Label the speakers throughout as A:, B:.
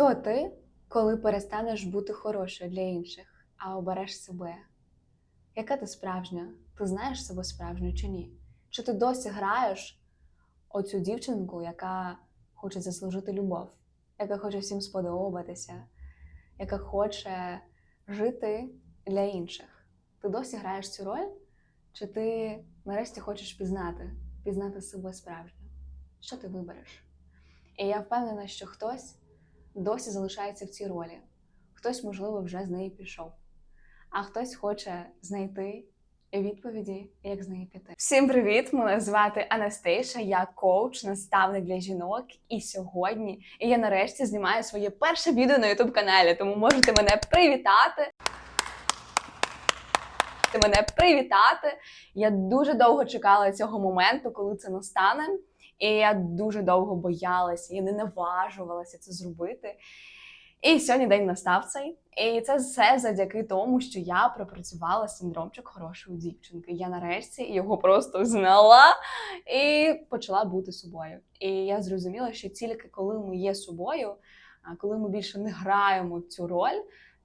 A: Хто ти, коли перестанеш бути хорошою для інших, а обереш себе? Яка ти справжня? Ти знаєш себе справжню чи ні? Чи ти досі граєш оцю дівчинку, яка хоче заслужити любов, яка хоче всім сподобатися, яка хоче жити для інших? Ти досі граєш цю роль? Чи ти нарешті хочеш пізнати, пізнати себе справжню? Що ти вибереш? І я впевнена, що хтось досі залишається в цій ролі, хтось, можливо, вже з неї пішов, а хтось хоче знайти відповіді, як з неї піти. Всім привіт! Мене звати Анастейша, я коуч, наставник для жінок. І сьогодні я нарешті знімаю своє перше відео на youtube каналі, тому можете мене привітати. Мене привітати. Я дуже довго чекала цього моменту, коли це настане. І я дуже довго боялася і не наважувалася це зробити. І сьогодні день настав цей. І це все завдяки тому, що я пропрацювала синдромчик хорошої дівчинки. Я нарешті його просто знала і почала бути собою. І я зрозуміла, що тільки коли ми є собою, коли ми більше не граємо цю роль,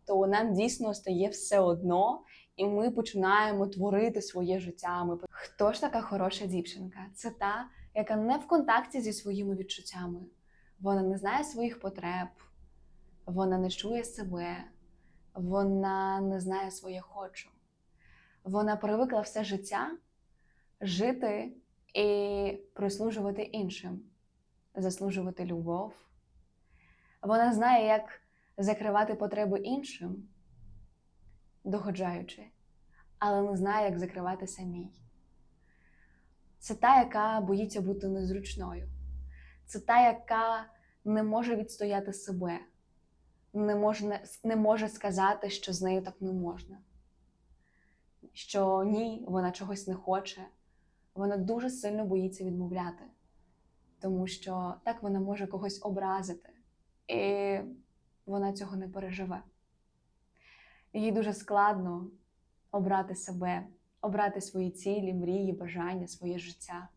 A: то нам дійсно стає все одно, і ми починаємо творити своє життя. Ми... Хто ж така хороша дівчинка? Це та, яка не в контакті зі своїми відчуттями. Вона не знає своїх потреб, вона не чує себе, вона не знає своє хочу. Вона привикла все життя жити і прислужувати іншим, заслужувати любов. Вона знає, як закривати потреби іншим, догоджаючи, але не знає, як закривати самій. Це та, яка боїться бути незручною. Це та, яка не може відстояти себе, не може, не може сказати, що з нею так не можна. Що ні, вона чогось не хоче. Вона дуже сильно боїться відмовляти, тому що так вона може когось образити, і вона цього не переживе. Їй дуже складно обрати себе обрати свої цілі, мрії, бажання, своє життя.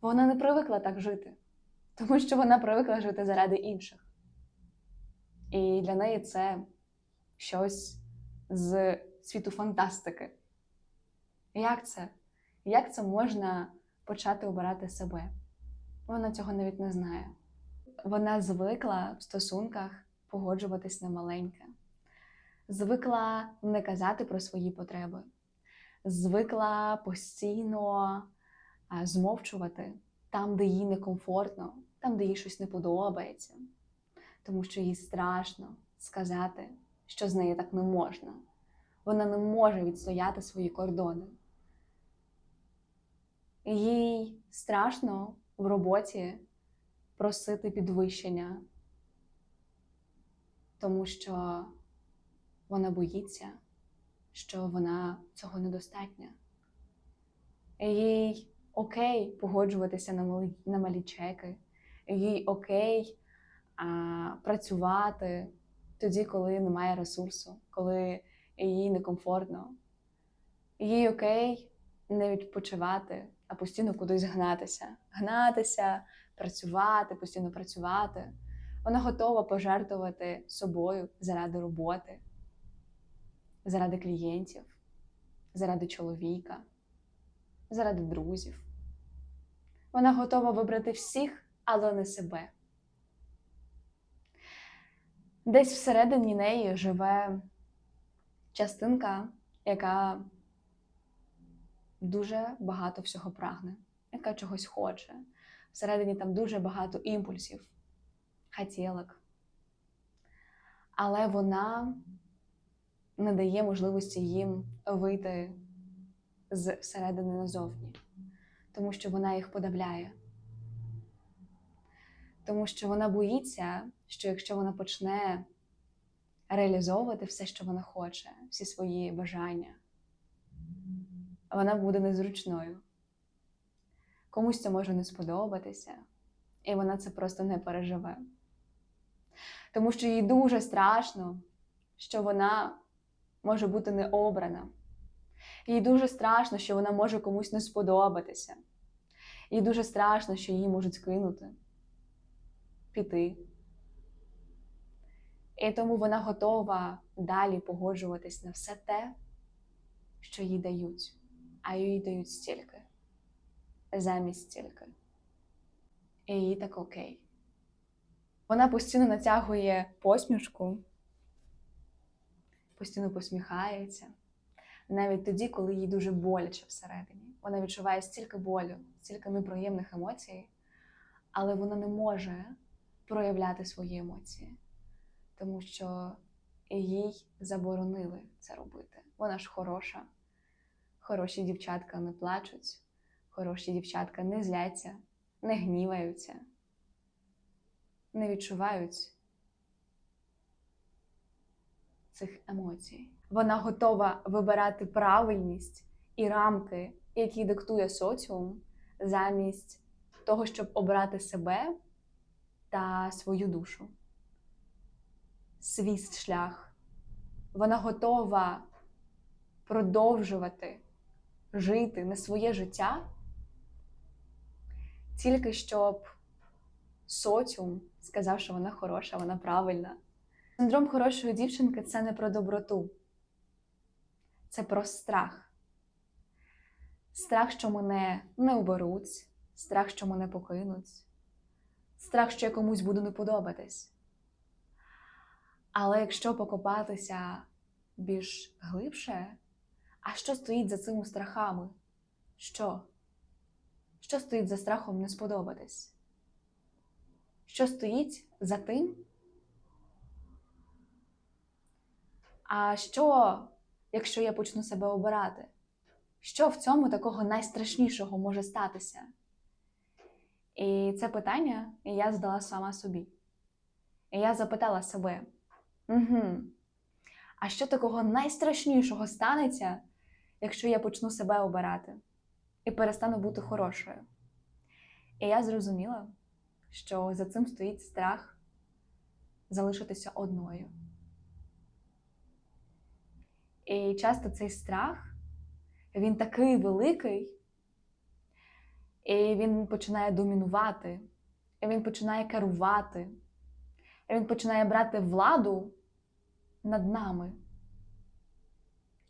A: Вона не привикла так жити, тому що вона привикла жити заради інших. І для неї це щось з світу фантастики. Як це? Як це можна почати обирати себе? Вона цього навіть не знає. Вона звикла в стосунках погоджуватись на маленьке, звикла не казати про свої потреби звикла постійно змовчувати там, де їй некомфортно, там, де їй щось не подобається, тому що їй страшно сказати, що з нею так не можна. Вона не може відстояти свої кордони. Їй страшно в роботі просити підвищення, тому що вона боїться що вона цього недостатня. Їй окей погоджуватися на малі, на малі чеки, їй окей а, працювати тоді, коли немає ресурсу, коли їй некомфортно. Їй окей не відпочивати, а постійно кудись гнатися, гнатися, працювати, постійно працювати. Вона готова пожертвувати собою заради роботи заради клієнтів, заради чоловіка, заради друзів. Вона готова вибрати всіх, але не себе. Десь всередині неї живе частинка, яка дуже багато всього прагне, яка чогось хоче. Всередині там дуже багато імпульсів, хотілок. Але вона не дає можливості їм вийти з всередини назовні, тому що вона їх подавляє. Тому що вона боїться, що якщо вона почне реалізовувати все, що вона хоче, всі свої бажання, вона буде незручною. Комусь це може не сподобатися, і вона це просто не переживе. Тому що їй дуже страшно, що вона може бути не обрана. Їй дуже страшно, що вона може комусь не сподобатися. Їй дуже страшно, що її можуть скинути, піти, І тому вона готова далі погоджуватись на все те, що їй дають, а їй дають стільки, замість стільки. І їй так окей. Вона постійно натягує посмішку, постійно посміхається, навіть тоді, коли їй дуже боляче всередині. Вона відчуває стільки болю, стільки неприємних емоцій, але вона не може проявляти свої емоції, тому що їй заборонили це робити. Вона ж хороша. Хороші дівчатка не плачуть, хороші дівчатка не зляться, не гніваються, не відчувають цих емоцій. Вона готова вибирати правильність і рамки, які диктує соціум, замість того, щоб обрати себе та свою душу, свій шлях. Вона готова продовжувати жити не своє життя, тільки щоб соціум сказав, що вона хороша, вона правильна. Синдром хорошої дівчинки це не про доброту, це про страх. Страх, що мене не оберуть, страх, що мене покинуть, страх, що я комусь буду не подобатись. Але якщо покопатися більш глибше, а що стоїть за цими страхами? Що? Що стоїть за страхом не сподобатись? Що стоїть за тим? А що, якщо я почну себе обирати? Що в цьому такого найстрашнішого може статися? І це питання я задала сама собі. І я запитала себе: угу, а що такого найстрашнішого станеться, якщо я почну себе обирати і перестану бути хорошою? І я зрозуміла, що за цим стоїть страх залишитися одною. І часто цей страх, він такий великий, і він починає домінувати, і він починає керувати, і він починає брати владу над нами.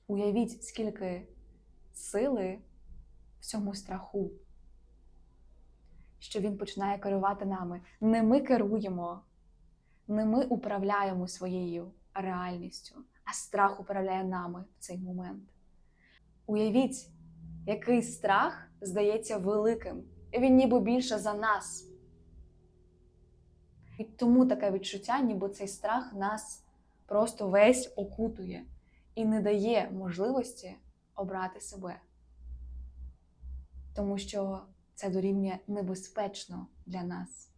A: Уявіть, скільки сили в цьому страху, що він починає керувати нами. Не ми керуємо, не ми управляємо своєю реальністю, а страх управляє нами в цей момент. Уявіть, який страх здається великим, і він ніби більше за нас. І тому таке відчуття, ніби цей страх нас просто весь окутує і не дає можливості обрати себе. Тому що це дорівнює небезпечно для нас,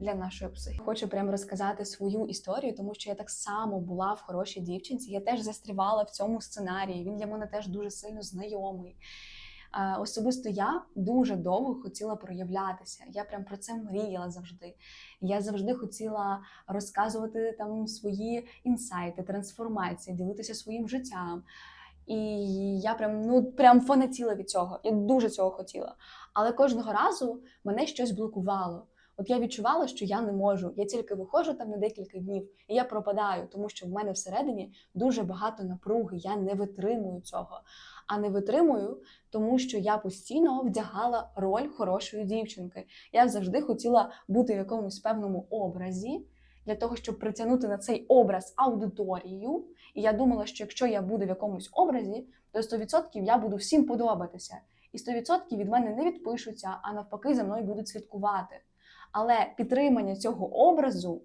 A: для нашої психіки. Хочу прямо розказати свою історію, тому що я так само була в хорошій дівчинці. Я теж застрівала в цьому сценарії. Він для мене теж дуже сильно знайомий. Особисто я дуже довго хотіла проявлятися. Я прям про це мріяла завжди. Я завжди хотіла розказувати там свої інсайти, трансформації, ділитися своїм життям. І я прям ну прям фанатіла від цього. Я дуже цього хотіла. Але кожного разу мене щось блокувало. От я відчувала, що я не можу. Я тільки виходжу там на декілька днів, і я пропадаю, тому що в мене всередині дуже багато напруги. Я не витримую цього. А не витримую, тому що я постійно вдягала роль хорошої дівчинки. Я завжди хотіла бути в якомусь певному образі для того, щоб притягнути на цей образ аудиторію. І я думала, що якщо я буду в якомусь образі, то 100% я буду всім подобатися. І 100% від мене не відпишуться, а навпаки, за мною будуть слідкувати. Але підтримання цього образу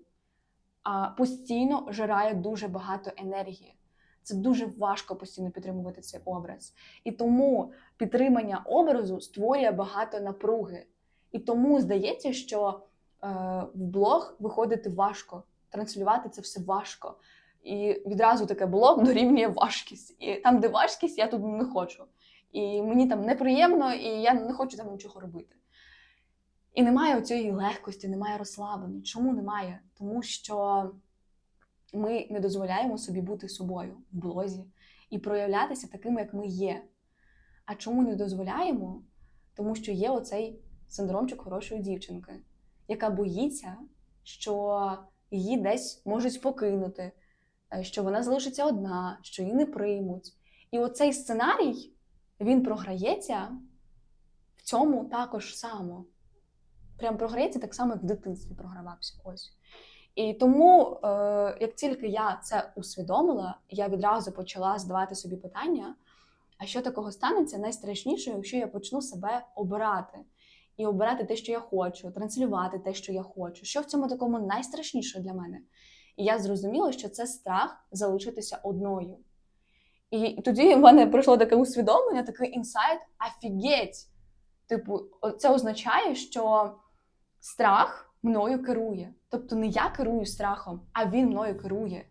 A: а, постійно жирає дуже багато енергії. Це дуже важко постійно підтримувати цей образ. І тому підтримання образу створює багато напруги. І тому здається, що е, в блог виходити важко, транслювати це все важко. І відразу таке блог дорівнює важкість. І там, де важкість, я тут не хочу. І мені там неприємно, і я не хочу там нічого робити. І немає цієї легкості, немає розслаблення. Чому немає? Тому що ми не дозволяємо собі бути собою в блозі і проявлятися такими, як ми є. А чому не дозволяємо? Тому що є оцей синдромчик хорошої дівчинки, яка боїться, що її десь можуть покинути, е, що вона залишиться одна, що її не приймуть. І оцей сценарій він програється в цьому також само. Прям програється так само, як в дитинстві програвався. Ось. І тому, е, як тільки я це усвідомила, я відразу почала задавати собі питання: а що такого станеться найстрашніше, якщо я почну себе обирати? І обирати те, що я хочу, транслювати те, що я хочу. Що в цьому такому найстрашніше для мене? І я зрозуміла, що це страх залишитися одною. І тоді в мене прийшло таке усвідомлення, такий інсайт, афігеть. Типу, це означає, що страх мною керує. Тобто не я керую страхом, а він мною керує.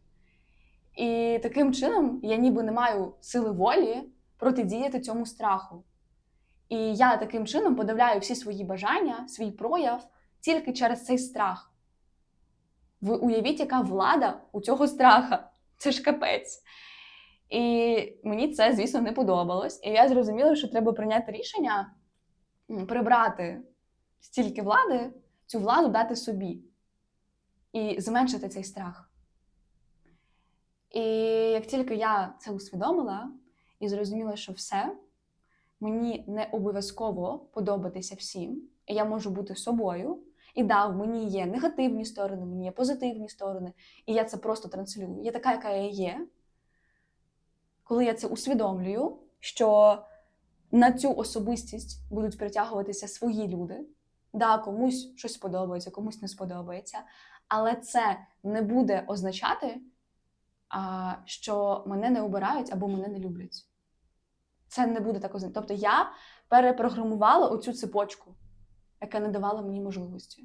A: І таким чином я ніби не маю сили волі протидіяти цьому страху. І я таким чином подавляю всі свої бажання, свій прояв тільки через цей страх. Ви уявіть, яка влада у цього страха. Це ж капець. І мені це, звісно, не подобалось. І я зрозуміла, що треба прийняти рішення прибрати стільки влади, цю владу дати собі і зменшити цей страх. І як тільки я це усвідомила і зрозуміла, що все, мені не обов'язково подобатися всім, і я можу бути собою. І да, в мені є негативні сторони, мені є позитивні сторони, і я це просто транслюю. Я така, яка я є. Коли я це усвідомлюю, що на цю особистість будуть притягуватися свої люди, да, комусь щось подобається, комусь не сподобається, але це не буде означати, а, що мене не обирають або мене не люблять. Це не буде так означати. Тобто я перепрограмувала оцю цепочку, яка не давала мені можливості.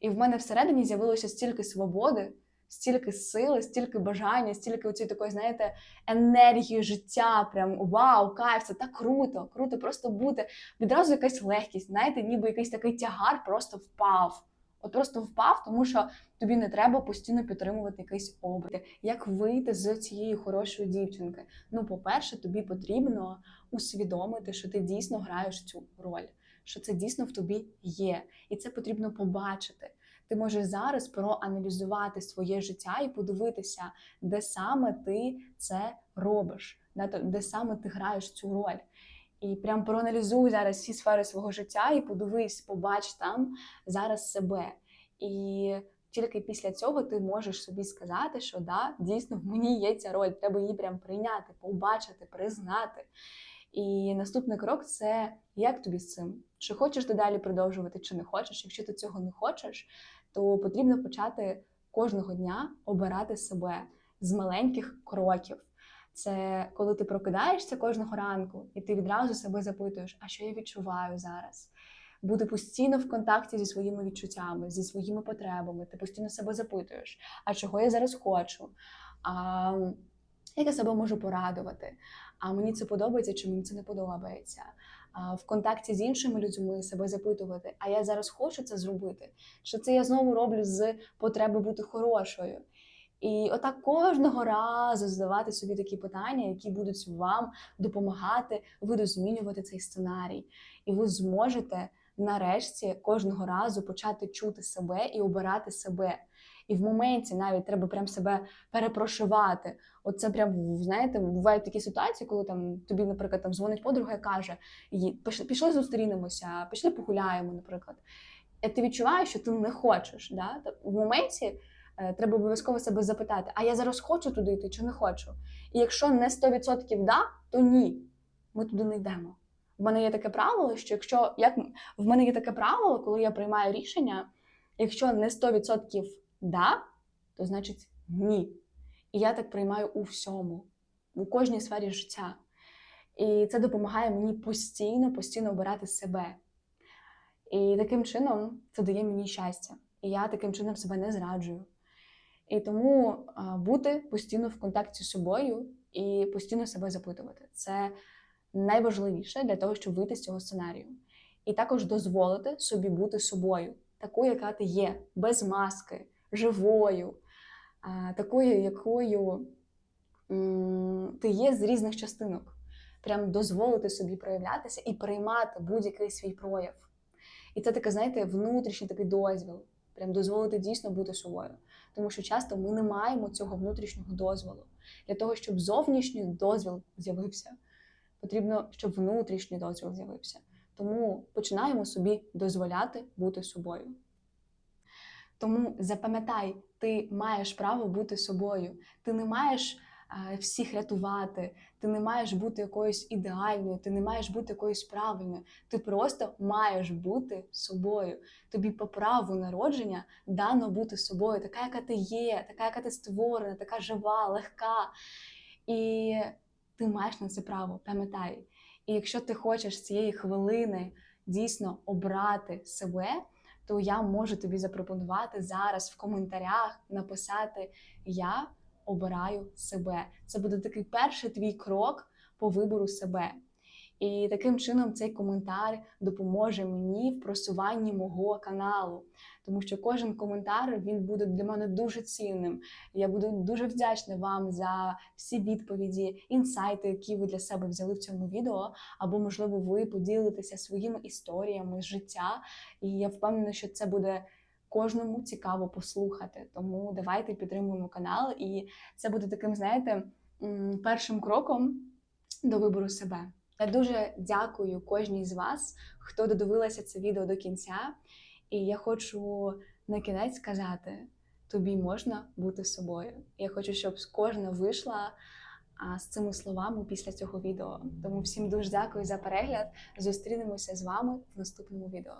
A: І в мене всередині з'явилося стільки свободи, стільки сили, стільки бажання, стільки оцієї такої, знаєте, енергії життя. Прям вау, кайф, це так круто, круто просто бути. Відразу якась легкість, знаєте, ніби якийсь такий тягар просто впав. От просто впав, тому що тобі не треба постійно підтримувати якийсь образ. Як вийти з цієї хорошої дівчинки? Ну, по-перше, тобі потрібно усвідомити, що ти дійсно граєш цю роль, що це дійсно в тобі є, і це потрібно побачити. Ти можеш зараз проаналізувати своє життя і подивитися, де саме ти це робиш, де, саме ти граєш цю роль. І прям проаналізуй зараз всі сфери свого життя і подивись, побач там зараз себе. І тільки після цього ти можеш собі сказати, що да, дійсно в мені є ця роль, треба її прям прийняти, побачити, признати. І наступний крок це як тобі з цим? Чи хочеш ти далі продовжувати, чи не хочеш. Якщо ти цього не хочеш, то потрібно почати кожного дня обирати себе з маленьких кроків. Це коли ти прокидаєшся кожного ранку, і ти відразу себе запитуєш, а що я відчуваю зараз? Бути постійно в контакті зі своїми відчуттями, зі своїми потребами. Ти постійно себе запитуєш, а чого я зараз хочу? А, Як я себе можу порадувати? А мені це подобається чи мені це не подобається? В контакті з іншими людьми себе запитувати, а я зараз хочу це зробити? Чи це я знову роблю з потреби бути хорошою? І отак кожного разу задавати собі такі питання, які будуть вам допомагати видозмінювати цей сценарій. І ви зможете нарешті кожного разу почати чути себе і обирати себе. І в моменті навіть треба прям себе перепрошивати. Оце прям, знаєте, бувають такі ситуації, коли там тобі, наприклад, там дзвонить подруга і каже: пішли зустрінемося, пішли погуляємо, наприклад. І ти відчуваєш, що ти не хочеш. Да? В моменті. Е, треба обов'язково себе запитати, а я зараз хочу туди йти чи не хочу? І якщо не 100% да, то ні, ми туди не йдемо. В мене є таке правило, що якщо як в мене є таке правило, коли я приймаю рішення, якщо не 100% да, то значить ні. І я так приймаю у всьому, у кожній сфері життя. І це допомагає мені постійно, постійно обирати себе. І таким чином це дає мені щастя. І я таким чином себе не зраджую. І тому бути постійно в контакті з собою і постійно себе запитувати це найважливіше для того, щоб вийти з цього сценарію. І також дозволити собі бути собою, такою, яка ти є, без маски, живою, такою, якою ти є з різних частинок. Прям дозволити собі проявлятися і приймати будь-який свій прояв. І це таке, знаєте, внутрішній такий дозвіл. Прям дозволити дійсно бути собою. тому що часто ми не маємо цього внутрішнього дозволу. Для того, щоб зовнішній дозвіл з'явився, потрібно, щоб внутрішній дозвіл з'явився. Тому починаємо собі дозволяти бути собою. Тому запам'ятай, ти маєш право бути собою. Ти не маєш е, всіх рятувати, ти не маєш бути якоюсь ідеальною, ти не маєш бути якоюсь правильною. Ти просто маєш бути собою. Тобі по праву народження дано бути собою, така, яка ти є, така, яка ти створена, така жива, легка. І ти маєш на це право, пам'ятай. І якщо ти хочеш цієї хвилини дійсно обрати себе, то я можу тобі запропонувати зараз в коментарях написати Я обираю себе. Це буде такий перший твій крок по вибору себе. І таким чином цей коментар допоможе мені в просуванні мого каналу, тому що кожен коментар він буде для мене дуже цінним. Я буду дуже вдячна вам за всі відповіді, інсайти, які ви для себе взяли в цьому відео, або, можливо, ви поділитеся своїми історіями з життя. І я впевнена, що це буде кожному цікаво послухати. Тому давайте підтримуємо канал, і це буде таким, знаєте, першим кроком до вибору себе. Я дуже дякую кожній з вас, хто додивилася це відео до кінця. І я хочу на кінець сказати: тобі можна бути собою. Я хочу, щоб кожна вийшла з цими словами після цього відео. Тому всім дуже дякую за перегляд. Зустрінемося з вами в наступному відео.